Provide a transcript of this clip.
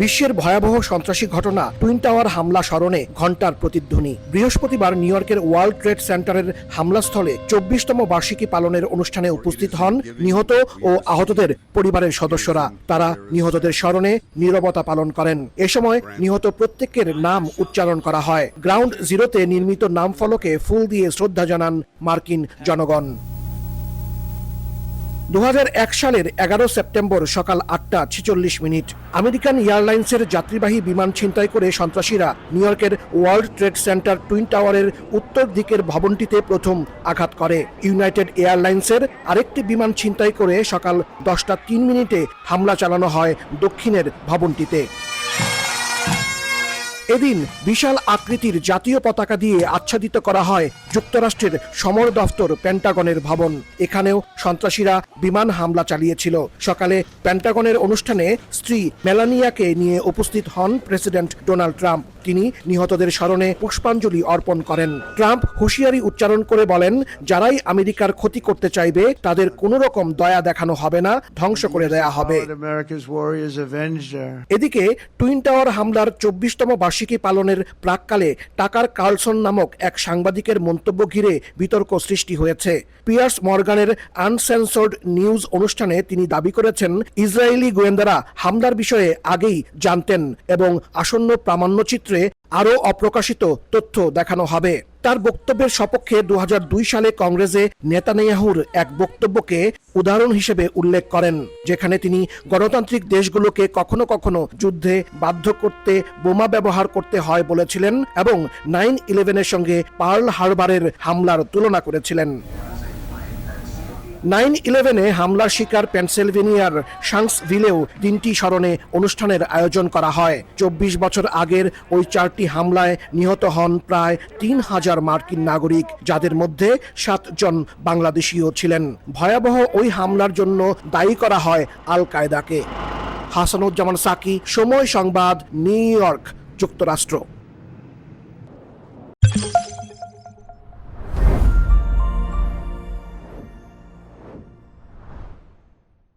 বিশ্বের ভয়াবহ সন্ত্রাসী ঘটনা টুইন টাওয়ার হামলা স্মরণে ঘণ্টার প্রতিধ্বনি। বৃহস্পতিবার নিউ ইয়র্কের ওয়ার্ল্ড ট্রেড সেন্টারের হামলাস্থলে চব্বিশতম বার্ষিকী পালনের অনুষ্ঠানে উপস্থিত হন নিহত ও আহতদের পরিবারের সদস্যরা। তারা নিহতদের স্মরণে নীরবতা পালন করেন। এ সময় নিহত প্রত্যেকের নাম উচ্চারণ করা হয়। গ্রাউন্ড জিরোতে নির্মিত নাম ফলকে ফুল দিয়ে শ্রদ্ধা জানান মার্কিন জনগণ। এক সালের এগারো সেপ্টেম্বর সকাল আটটা ছেচল্লিশ মিনিট আমেরিকান এয়ারলাইন্সের যাত্রীবাহী বিমান ছিনতাই করে সন্ত্রাসীরা নিউ ইয়র্কের ওয়ার্ল্ড ট্রেড সেন্টার টুইন টাওয়ারের উত্তর দিকের ভবনটিতে প্রথম আঘাত করে। ইউনাইটেড এয়ারলাইন্সের আরেকটি বিমান ছিনতাই করে সকাল দশটা তিন মিনিটে হামলা চালানো হয় দক্ষিণের ভবনটিতে। এদিন বিশাল আকৃতির জাতীয় পতাকা দিয়ে আচ্ছাদিত করা হয় যুক্তরাষ্ট্রের সমর দফতর পেন্টাগনের ভবন। এখানেও সন্ত্রাসীরা বিমান হামলা চালিয়েছিল। সকালে পেন্টাগনের অনুষ্ঠানে স্ত্রী মেলানিয়াকে নিয়ে উপস্থিত হন প্রেসিডেন্ট ডোনাল্ড ট্রাম্প। তিনি নিহতদের স্মরণে পুষ্পাঞ্জলি অর্পণ করেন। ট্রাম্প হুঁশিয়ারি উচ্চারণ করে বলেন যারাই আমেরিকার ক্ষতি করতে চাইবে তাদের কোনো রকম দয়া দেখানো হবে না ধ্বংস করে দেয়া হবে. এদিকে টুইন টাওয়ার হামলার চব্বিশতম বার্ষিকী পালনের প্রাককালে টাকার কার্লসন নামক এক সাংবাদিকের মন্তব্য ঘিরে বিতর্ক সৃষ্টি হয়েছে। পিয়ার্স মর্গানের আনসেন্সর্ড নিউজ অনুষ্ঠানে তিনি দাবি করেছেন, ইসরায়েলি গোয়েন্দারা হামলার বিষয়ে আগেই জানতেন এবং আসন্ন প্রামাণ্যচিত্রে আরও অপ্রকাশিত তথ্য দেখানো হবে। তার বক্তব্যের সপক্ষে দু হাজার দুই সালে কংগ্রেসে নেতানিয়াহুর এক বক্তব্যকে উদাহরণ হিসেবে উল্লেখ করেন, যেখানে তিনি গণতান্ত্রিক দেশগুলোকে কখনো কখনো যুদ্ধে বাধ্য করতে বোমা ব্যবহার করতে হয় বলেছিলেন এবং নাইন ইলেভেনের সঙ্গে পার্ল হারবারের হামলার তুলনা করেছিলেন। নাইন ইলেভেনে হামলার শিকার পেনসিলভেনিয়ার শাংসভিলেও দিনটি স্মরণে অনুষ্ঠানের আয়োজন করা হয়। চব্বিশ বছর আগের ওই চারটি হামলায় নিহত হন প্রায় তিন হাজার মার্কিন নাগরিক, যাদের মধ্যে সাতজন বাংলাদেশিও ছিলেন। ভয়াবহ ওই হামলার জন্য দায়ী করা হয় আল কায়দাকে হাসানুজ্জামান সাকি, সময় সংবাদ, নিউ ইয়র্ক, যুক্তরাষ্ট্র।